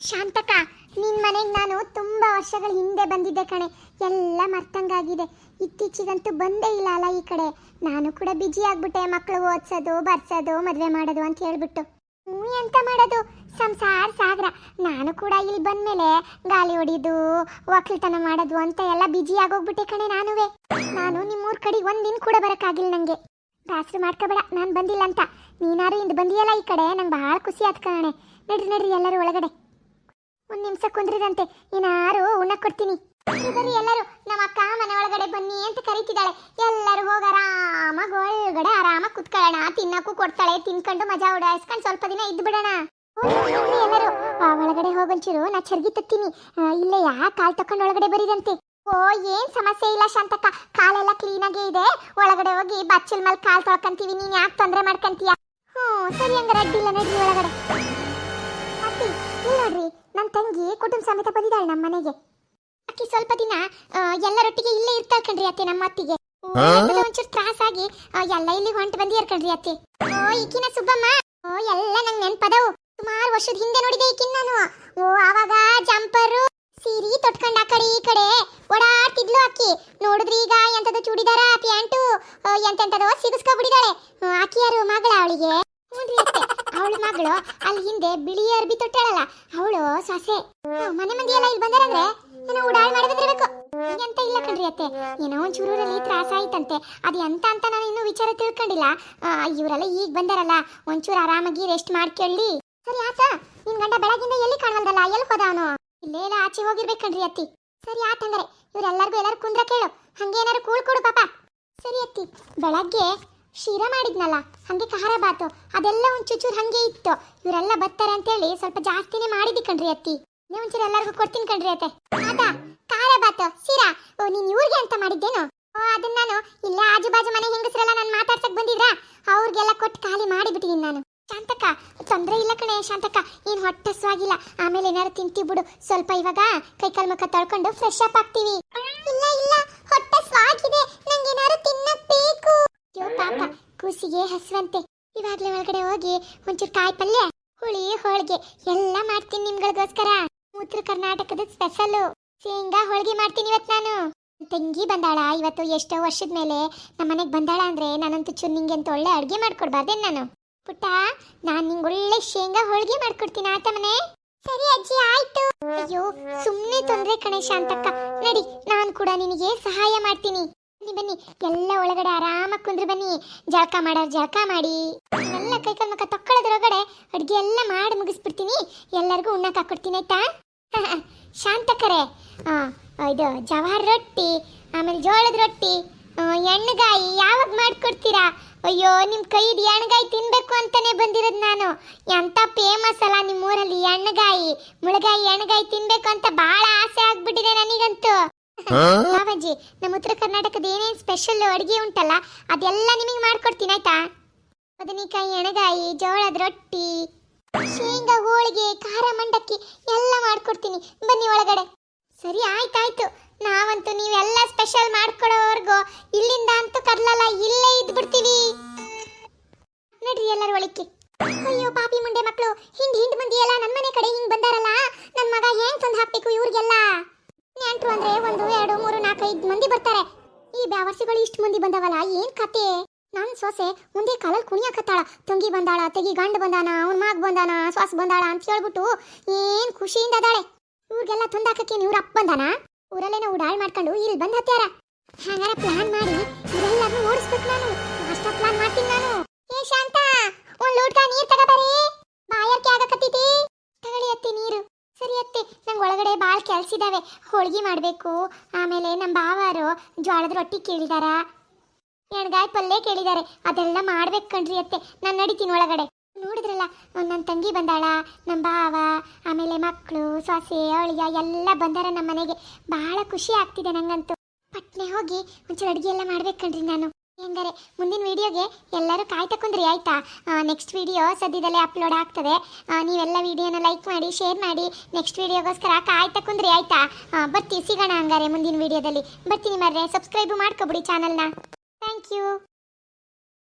ಶಾಂತಕ ನಿನ್ ಮನೆಗೆ ನಾನು ತುಂಬಾ ವರ್ಷಗಳ ಹಿಂದೆ ಬಂದಿದ್ದೆ ಕಣೆ. ಎಲ್ಲ ಮರ್ತಂಗಾಗಿದೆ. ಇತ್ತೀಚಿಗಂತೂ ಬಂದೇ ಇಲ್ಲ ಅಲ್ಲ ಈ ಕಡೆ. ನಾನು ಕೂಡ ಬಿಜಿ ಆಗ್ಬಿಟ್ಟೆ ಮಕ್ಕಳು ಓದ್ಸೋದು, ಬರ್ಸೋದು, ಮದ್ವೆ ಮಾಡೋದು ಅಂತ ಹೇಳ್ಬಿಟ್ಟು. ಹ್ಞೂ ಎಂತ ಮಾಡೋದು? ಸಂಸಾರ ಸಾಗರ. ನಾನು ಕೂಡ ಇಲ್ಲಿ ಬಂದ್ಮೇಲೆ ಗಾಳಿ ಹೊಡಿದು, ಒಕ್ಕಲ್ತನ ಮಾಡೋದು ಅಂತ ಎಲ್ಲ ಬಿಜಿ ಆಗೋಗ್ಬಿಟ್ಟೆ ಕಣೆ ನಾನುವೇ. ನಾನು ನಿಮ್ಮೂರ್ ಕಡೆಗೆ ಒಂದಿನ ಕೂಡ ಬರೋಕ್ಕಾಗಿಲ್ಲ ನಂಗೆ. ಬೇಸರ ಮಾಡ್ಕೋಬೇಡ, ನಾನು ಬಂದಿಲ್ಲ ಅಂತ. ನೀನಾರು ಇಂದು ಬಂದಿಯಲ್ಲ ಈ ಕಡೆ. ನಂಗೆ ಭಾಳ ಖುಷಿ ಆಯ್ತು ಕಣೆ. ನಡ್ರಿ ನಡ್ರಿ ಎಲ್ಲರೂ ಒಳಗಡೆ. ಒಂದ್ ನಿಮಿಷ ಕುಂದ್ರಿದಂತೆ ಏನಾರು ಉಣ್ಣ ಕೊಡ್ತೀನಿ. ಬರ್ರಿ ಎಲ್ಲರೂ. ನಮ್ಮ ಅಕ್ಕ ಮನೆ ಒಳಗಡೆ ಬನ್ನಿ ಅಂತ ಕರೀತಿದ್ದಾಳೆ. ಎಲ್ಲರೂ ಹೋಗ ಆರಾಮಾಗಿ ಒಳಗಡೆ ಆರಾಮಾಗಿ ಕುತ್ಕೊಳ್ಳೋಣ. ತಿನ್ನಕ್ಕೂ ಕೊಡ್ತಾಳೆ. ತಿನ್ಕೊಂಡು ಮಜಾ ಉಡಾಯಿಸ್ಕೊಂಡು ಸ್ವಲ್ಪ ದಿನ ಇದ್ದು ಬಿಡೋಣ ಎಲ್ಲರೂ. ಒಳಗಡೆ ಹೋಗಂಚೂರು, ನಾ ಚರ್ಗಿ ತತ್ತೀನಿ. ಇಲ್ಲ ಯಾ ಕಾಲ್ ತಕೊಂಡು ಒಳಗಡೆ ಬರಿದಂತೆ ಓ, ಏನ್ ಸಮಸ್ಯೆ ಇಲ್ಲ ಶಾಂತಕ್ಕ. ಕಾಲೆಲ್ಲ ಕ್ಲೀನಾಗೇ ಇದೆ. ಒಳಗಡೆ ಹೋಗಿ ಬಚ್ಚಲ್ ಮೇಲೆ ಕಾಲ್ ತೊಳ್ಕಂತೀವಿ. ನೀನ್ ಯಾಕೆ ತೊಂದರೆ ಮಾಡ್ಕಂತೀಯ? ಹ್ಞೂ ಸರಿ ಹಂಗಾರೆ ಅಡ್ಡಿಲ್ಲ ನಡ್ರಿ ಒಳಗಡೆ. ನೋಡ್ರಿ. ನನ್ನ ತಂಗಿ ಕುಟುಂಬ ಸಮೇತ ಬಂದಿದ್ದಾಳೆ ನಮ್ಮ ಮನೆಗೆ. ಅಕ್ಕಿ ಸ್ವಲ್ಪ ದಿನ ಎಲ್ಲರೊಟ್ಟಿಗೆ ಇಲ್ಲೇ ಇರ್ತಾಳ್ ಕಣ್ರಿ ಅತ್ತೆ ನಮ್ಮ ಅತ್ತಿಗೆ. ಒಂಚೂರು ತ್ರಾಸಾಗಿ ಆಗಿ ಎಲ್ಲ ಇಲ್ಲಿ ಹೊಂಟು ಬಂದಿ ಕಣ್ರಿ ಅತ್ತೆ. ಓ ಈಕಿನ ಸುಬ್ಬಮ್ಮ. ಓ ಎಲ್ಲ ನಂಗೆ ನೆನ್ಪದವು. ಸುಮಾರು ವರ್ಷದ ಹಿಂದೆ ನೋಡಿದೆ ಈಕಿನ ನಾನು. ಓ ಆವಾಗ ಜಂಪರು ಸೀರಿ ತೊಟ್ಕೊಂಡ್ ಆ ಕಡೆ ಈ ಕಡೆ ಓಡಾಡ್ತಿದ್ಲು ಅಕ್ಕಿ. ನೋಡಿದ್ರಿ ಈಗ ಎಂತದ ಚೂಡಿದಾರ ಪ್ಯಾಂಟು ಎಂತ ಎಂತೆಂತದೋ ಸಿಗಿಸ್ಕೊಬಿಡಿದಾಳೆ ಅಕ್ಕಿಯಾರು ಯಾರು ಮಗಳ ಅವಳಿಗೆ. ಅತ್ತೆ. ಅವಳ ಮಗಳು ಅಲ್ಲಿ ಹಿಂದೆ ಬಿಳಿ ಅರ್ಬಿ ತೊಟ್ಟಳಲ್ಲ, ಅವಳು ಸೊಸೆ. ಮನೆ ಮಂದಿ ಎಲ್ಲ ಇಲ್ಲಿ ಬಂದಾರಂದ್ರೆ ಏನೋ ಉಡಾಳ್ ಮಾಡಿ ಬಂದಿರ್ಬೇಕು. ಇಲ್ಲ ಕಣ್ರಿ ಅತ್ತೆ. ಏನೋ ಒಂದ್ ಚೂರಲ್ಲಿ ತ್ರಾಸ ಆಯ್ತಂತೆ. ಅದು ಎಂತ ಅಂತ ನಾನು ಇನ್ನೂ ವಿಚಾರ ತಿಳ್ಕೊಂಡಿಲ್ಲ. ಇವರೆಲ್ಲ ಈಗ ಬಂದಾರಲ್ಲ, ಒಂಚೂರು ಆರಾಮಾಗಿ ರೆಸ್ಟ್ ಮಾಡ್ಕೊಳ್ಳಿ. ಸರಿ, ಆತ, ನಿನ್ ಗಂಡ ಬೆಳಗಿಂದ ಎಲ್ಲಿ ಕಾಣವಲ್ದಲ್ಲ ಎಲ್ಲಿ ಹೋದ ಅವನು? ಇಲ್ಲೇ ಎಲ್ಲ ಆಚೆ ಹೋಗಿರ್ಬೇಕು ಕಣ್ರಿ ಅತ್ತಿ. ಸರಿ ಆತಂದ್ರೆ ಇವ್ರೆಲ್ಲರಿಗೂ ಎಲ್ಲರೂ ಕುಂದ್ರ ಕೇಳು. ಹಂಗೇನಾರು ಕೂಳ್ ಕೊಡು ಪಾಪ. ಸರಿ ಅತ್ತಿ, ಬೆಳಗ್ಗೆ ಶಿರ ಮಾಡಿದ್ನಲ್ಲ, ಹಂಗೆ ಖಾರ ಬಾತು, ಅದೆಲ್ಲ ಒಂದು ಹಂಗೆ ಇತ್ತು. ಇವರೆಲ್ಲ ಬರ್ತಾರೆ ಅಂತೇಳಿ ಸ್ವಲ್ಪ ಜಾಸ್ತಿನೇ ಮಾಡಿದ್ದಿ ಕಣ್ರಿ ಅತ್ತಿ. ನೀವು ಒಂಚೂರು ಎಲ್ಲರಿಗೂ ಕೊಡ್ತೀನಿ ಕಣ್ರಿ ಅತ್ತೆ. ಅದ, ಖಾರ ಬಾತು, ಶಿರಾ. ಓ, ನೀನು ಇವ್ರಿಗೆ ಅಂತ ಮಾಡಿದ್ದೇನು? ಓ ಅದನ್ನ ನಾನು ಇಲ್ಲ ಆಜು ಬಾಜು ಮನೆ ಹೆಂಗಸರೆಲ್ಲ ನಾನು ಮಾತಾಡ್ಸಕ್ ಬಂದಿದ್ರಾ? ಅವ್ರಿಗೆಲ್ಲ ಕೊಟ್ಟು ಖಾಲಿ ಮಾಡಿಬಿಟ್ಟಿದ್ದೀನಿ ನಾನು. ಶಾಂತಕ್ಕ, ತೊಂದರೆ ಇಲ್ಲ ಕಣೆ ಶಾಂತಕ್ಕ, ಏನು ಹೊಟ್ಟೆ ಸ್ವಾಗಿಲ್ಲ ಆಮೇಲೆ ಏನಾದ್ರು ತಿಂತೀವಿ ಬಿಡು. ಸ್ವಲ್ಪ ಇವಾಗ ಕೈ ಕಾಲ್ ಮುಖ ತೊಳ್ಕೊಂಡು ಫ್ರೆಶ್ ಅಪ್ ಆಗ್ತೀವಿ. ಇಲ್ಲ ಇಲ್ಲ, ಹೊಟ್ಟೆ ಸ್ವಾಗಿದೆ ಕೂಸಿಗೆ ಹಸುವಂತೆ. ಇವಾಗ್ಲೇ ಒಳಗಡೆ ಹೋಗಿ ಒಂಚೂರು ಕಾಯಿ ಪಲ್ಯ, ಹುಳಿ, ಹೋಳಿಗೆ ಎಲ್ಲ ಮಾಡ್ತೀನಿ ನಿಮ್ಗಳಿಗೋಸ್ಕರ. ಉತ್ತರ ಕರ್ನಾಟಕದ ಸ್ಪೆಷಲ್ ಶೇಂಗಾ ಹೋಳಿಗೆ ಮಾಡ್ತೀನಿ ಇವತ್ತು ನಾನು. ತಂಗಿ ಬಂದಾಳ, ಇವತ್ತು ಎಷ್ಟೋ ವರ್ಷದ ಮೇಲೆ ನಮ್ಮ ಮನೆಗೆ ಬಂದಾಳ ಅಂದ್ರೆ ನಾನಂತೂ ಚೂರು ನಿಂಗೆ ಅಂತ ಒಳ್ಳೆ ಅಡುಗೆ ಮಾಡ್ಕೊಡ್ಬಾರ್ದೇನು ನಾನು. ಪುಟ್ಟ, ನಾನು ನಿಂಗೆ ಒಳ್ಳೆ ಶೇಂಗಾ ಹೋಳಿಗೆ ಮಾಡ್ಕೊಡ್ತೀನಿ ಆತ ಮನೆ? ಸರಿ ಅಜ್ಜಿ, ಆಯ್ತು. ಅಯ್ಯೋ ಸುಮ್ಮನೆ ತೊಂದ್ರೆ ಕಣೆ ಶಾಂತಕ್ಕ. ನಡಿ, ನಾನು ಕೂಡ ನಿನಗೆ ಸಹಾಯ ಮಾಡ್ತೀನಿ. ಬನ್ನಿ ಎಲ್ಲ ಒಳಗಡೆ ಆರಾಮಾಗಿ ಕುಂದ್ರು ಬನ್ನಿ. ಜಳಕ ಮಾಡೋರು ಜಳಕ ಮಾಡಿ. ಎಲ್ಲ ಕೈ ಮುಖ ತಕ್ಕೊಳ್ಳೋದ್ರೊಳಗಡೆ ಅಡುಗೆ ಎಲ್ಲ ಮಾಡಿ ಮುಗಿಸ್ಬಿಡ್ತೀನಿ. ಎಲ್ಲರಿಗೂ ಉಣ್ಣಕ್ಕೆ ಹಾಕೊಡ್ತೀನಿ, ಆಯ್ತಾ? ಶಾಂತಕರೆ. ಇದು ಜವಾರ್ ರೊಟ್ಟಿ, ಆಮೇಲೆ ಜೋಳದ ರೊಟ್ಟಿ ಎಣ್ಣೆಗಾಯಿ ಯಾವಾಗ ಮಾಡ್ಕೊಡ್ತೀರಾ? ಅಯ್ಯೋ ನಿಮ್ಮ ಕೈದು ಎಣ್ಣೆಗಾಯಿ ತಿನ್ನಬೇಕು ಅಂತಾನೆ ಬಂದಿರೋದು ನಾನು. ಎಂತ ಫೇಮಸ್ ಅಲ್ಲ ನಿಮ್ಮ ಊರಲ್ಲಿ ಎಣ್ಣೆಗಾಯಿ. ಮುಳಗಾಯಿ ಎಣ್ಣೆಗಾಯಿ ತಿನ್ನಬೇಕು ಅಂತ ಭಾಳ ಆಸೆ ಆಗ್ಬಿಟ್ಟಿದೆ ನನಗಂತೂ. ಬಾಬಾಜಿ, ನಮ್ಮ ಉತ್ತರ ಕರ್ನಾಟಕದ ಏನೇನು ಸ್ಪೆಷಲ್ ಅಡುಗೆ ಉಂಟಲ್ಲ, ಅದೆಲ್ಲ ನಿಮಗೆ ಮಾಡ್ಕೊಡ್ತೀನಿ, ಆಯ್ತಾ? ಬದನೆಕಾಯಿ, ಎಣಗಾಯಿ, ಜೋಳದ ರೊಟ್ಟಿ, ಶೇಂಗಾ, ಹೋಳಿಗೆ, ಖಾರ, ಮಂಡಕ್ಕಿ, ಎಲ್ಲ ಮಾಡ್ಕೊಡ್ತೀನಿ. ಬನ್ನಿ ಒಳಗಡೆ. ಸರಿ, ಆಯ್ತಾಯ್ತು. ನಾವಂತೂ ನೀವೆಲ್ಲ ಸ್ಪೆಷಲ್ ಮಾಡ್ಕೊಡೋವರೆಗೂ, ಇಲ್ಲಿಂದ ಅಂತೂ ಕರ್ಲಲ್ಲ, ಇಲ್ಲೇ ಇದ್ದು ಬಿಡ್ತೀವಿ ನಡ್ರಿ ಎಲ್ಲರ ಒಳಕ್ಕೆ. ಅಯ್ಯೋ, ಪಾಪಿ ಮುಂಡೆ ಮಕ್ಕಳು ಹಿಂದ್ ಹಿಂದ್ ಮಂದಿ ಎಲ್ಲ ನನ್ನ ಮನೆ ಕಡೆ ಹಿಂಗ್ ಬಂದಾರಲ್ಲ? ನನ್ನ ಮಗ ಹೆಂಗ್ ತಂದು ಹಾಕ್ಬೇಕು ಇವ್ರಿಗೆಲ್ಲ? ನೆಂಟ್ರು ಅಂದ್ರೆ ಒಂದು, ಎರಡು, ಮೂರು ನಾಲ್ಕೈದು ಮಂದಿ ಬರ್ತಾರೆ. ಈ ಬ್ಯಾವರ್ಸಿಗಳು ಇಷ್ಟು ಮಂದಿ ಬಂದವಲ್ಲ, ಏನ್ ಕತೆ? ನನ್ ಸೊಸೆ ಮುಂದೆ ಕಾಲಲ್ಲಿ ಕುಣಿಯಾಕತ್ತಾಳ. ತಂಗಿ ಬಂದಾಳ, ತೆಗಿ ಗಂಡ ಬಂದಾನ, ಅವ್ನ ಮಾಗ್ ಬಂದಾನ, ಸೊಸ್ ಬಂದಾಳ ಅಂತ ಹೇಳ್ಬಿಟ್ಟು ಏನ್ ಖುಷಿಯಿಂದ ಅದಾಳೆ. ಇವ್ರಿಗೆಲ್ಲ ತುಂದಾಕಕ್ಕೆ ಇವ್ರ ಅಪ್ಪ ಬಂದಾನ? ಊರಲ್ಲೇನೋ ಉಡಾಳ್ ಮಾಡ್ಕೊಂಡು ಇಲ್ಲಿ ಬಂದ್ ಹತ್ಯಾರ. ಹಂಗಾರ ಪ್ಲಾನ್ ಮಾಡಿ ಇವರೆಲ್ಲರನ್ನೂ ಓಡಿಸ್ಬೇಕು ನಾನು ಅಷ್ಟ ಪ್ಲಾನ್ ಮಾಡ್ತೀನಿ ನಾನು ಏ ಶಾಂತ ಒಂದ್ ಲೋಟ ನೀರ್ ತಗೋಬಾರಿ ಬಾಯರ್ಕೆ ಆಗಕತ್ತೈತಿ ತಗೊಳ್ಳಿ ಅತ್ತಿ ನೀರು ಸರಿ ಅತ್ತೆ ನಂಗೆ ಒಳಗಡೆ ಭಾಳ ಕೆಲ್ಸಿದಾವೆ ಹೋಳ್ಗೆ ಮಾಡಬೇಕು. ಆಮೇಲೆ ನಮ್ಮ ಬಾವಾರು ಜೋಳದ ರೊಟ್ಟಿ ಕೇಳಿದಾರ. ಎಣ್ಗಾಯಿ ಪಲ್ಯ ಕೇಳಿದ್ದಾರೆ ಅದೆಲ್ಲ ಮಾಡ್ಬೇಕು ಕಣ್ರಿ ಅತ್ತೆ. ನಾನು ನಡಿತೀನಿ ಒಳಗಡೆ. ನೋಡಿದ್ರಲ್ಲ ನನ್ನ ತಂಗಿ ಬಂದಾಳ ನಮ್ಮ ಬಾವ ಆಮೇಲೆ ಮಕ್ಕಳು ಸೊಸೆ ಅಳಿಯ ಎಲ್ಲ ಬಂದಾರ ನಮ್ಮ ಮನೆಗೆ. ಭಾಳ ಖುಷಿ ಆಗ್ತಿದೆ ನಂಗಂತೂ. ಪಟ್ನೆ ಹೋಗಿ ಒಂಚೂರು ಅಡುಗೆ ಎಲ್ಲ ಮಾಡ್ಬೇಕು ಕಣ್ರಿ ನಾನು. ಹೆಂಗಾರೆ ಮುಂದಿನ ವಿಡಿಯೋಗೆ ಎಲ್ಲರೂ ಕಾಯ್ತಾ ಕುಂದ್ರಿ, ಆಯ್ತಾ? ನೆಕ್ಸ್ಟ್ ವಿಡಿಯೋ ಸದ್ಯದಲ್ಲೇ ಅಪ್ಲೋಡ್ ಆಗ್ತದೆ. ನೀವೆಲ್ಲ ವಿಡಿಯೋನ ಲೈಕ್ ಮಾಡಿ ಶೇರ್ ಮಾಡಿ ನೆಕ್ಸ್ಟ್ ವಿಡಿಯೋಗೋಸ್ಕರ ಕಾಯ್ತಾ ಕುಂದ್ರಿ, ಆಯ್ತಾ? ಬರ್ತಿ ಬರ್ತೀವಿ. ಸಿಗೋಣ ಹಂಗಾರೆ ಮುಂದಿನ ವಿಡಿಯೋದಲ್ಲಿ. ಬರ್ತೀನಿ ಮರ್ರೆ. ಸಬ್ಸ್ಕ್ರೈಬ್ ಮಾಡ್ಕೊಬಿಡಿ ಚಾನಲ್ನ ಥ್ಯಾಂಕ್ ಯು